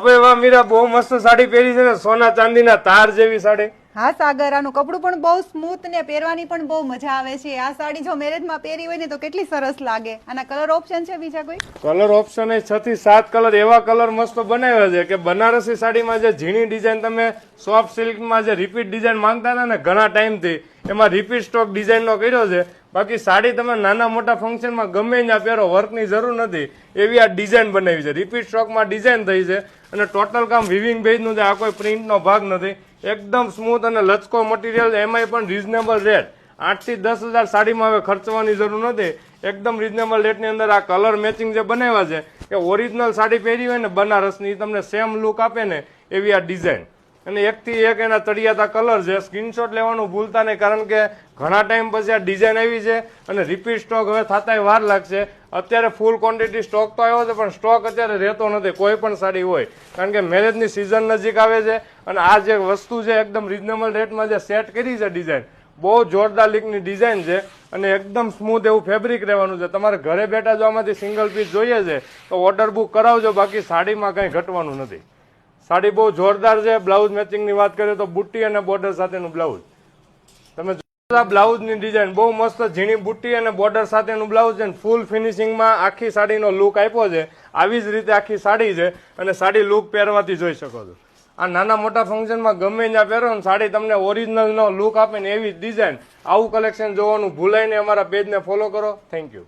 હવે વાહ મીરા બહુ મસ્ત સાડી પહેરી છે ને સોના ચાંદીના તાર જેવી સાડી. હા સાગર આનું કપડું પણ બહુ સ્મૂથ ને પહેરવાની પણ બહુ મજા આવે છે. આ સાડી જો મેરેજમાં પહેરી હોય ને તો કેટલી સરસ લાગે. આના કલર ઓપ્શન છે બીજા કોઈ? કલર ઓપ્શન એ છ થી સાત કલર એવા કલર મસ્ત બનાવ્યા છે કે બનારસી સાડીમાં જે ઝીણી ડિઝાઇન તમે સોફ્ટ સિલ્કમાં જે રિપીટ ડિઝાઇન માંગતા હતા ને ઘણા ટાઈમથી એમાં રિપીટ સ્ટોક ડિઝાઇનનો કર્યો છે બાકી સાડી તમે નાના મોટા ફંક્શનમાં ગમે ત્યાં પહેરો વર્કની જરૂર નથી. એવી આ ડિઝાઇન બનાવી છે. રિપીટ સ્ટોકમાં ડિઝાઇન થઈ છે અને ટોટલ કામ વિવિંગ ભેજનું છે. આ કોઈ પ્રિન્ટનો ભાગ નથી. એકદમ સ્મૂથ અને લચકો મટીરિયલ એમાંય પણ રિઝનેબલ રેટ આઠથી દસ હજાર સાડીમાં હવે ખર્ચવાની જરૂર નથી. એકદમ રિઝનેબલ રેટની અંદર આ કલર મેચિંગ જે બનાવ્યા છે, એ ઓરિજિનલ સાડી પહેરી હોય ને બનારસની તમને સેમ લુક આપે ને એવી આ ડિઝાઇન અને એકથી એક એના તળિયાતા કલર છે. સ્ક્રીનશોટ લેવાનું ભૂલતા નહીં, કારણ કે ઘણા ટાઈમ પછી આ ડિઝાઇન આવી છે અને રિપીટ સ્ટોક હવે થતાંય વાર લાગશે. અત્યારે ફૂલ ક્વોન્ટિટી સ્ટોક તો આવ્યો છે, પણ સ્ટોક અત્યારે રહેતો નથી, કોઈ પણ સાડી હોય. કારણ કે મેરેજની સિઝન નજીક આવે છે અને આ જે વસ્તુ છે, એકદમ રિઝનેબલ રેટમાં જે સેટ કરી છે ડિઝાઇન બહુ જોરદાર લીકની ડિઝાઇન છે અને એકદમ સ્મૂથ એવું ફેબ્રિક રહેવાનું છે. તમારે ઘરે બેઠા જો સિંગલ પીસ જોઈએ છે, તો ઓર્ડર બુક કરાવજો, બાકી સાડીમાં કંઈ ઘટવાનું નથી. સાડી બહુ જોરદાર છે બ્લાઉઝ મેચિંગની વાત કરીએ તો બુટ્ટી અને બોર્ડર સાથેનું બ્લાઉઝ તમે બ્લાઉઝની ડિઝાઇન બહુ મસ્ત ઝીણી બુટ્ટી અને બોર્ડર સાથેનું બ્લાઉઝ છે ફૂલ ફિનિશિંગમાં આખી સાડીનો લુક આપ્યો છે. આવી જ રીતે આખી સાડી છે અને સાડી લુક પહેરવાથી જોઈ શકો છો. આ નાના મોટા ફંક્શનમાં ગમે ત્યાં પહેરો ને સાડી તમને ઓરિજિનલનો લુક આપે ને એવી ડિઝાઇન આવું કલેક્શન જોવાનું ભૂલાઈને અમારા પેજને ફોલો કરો. Thank you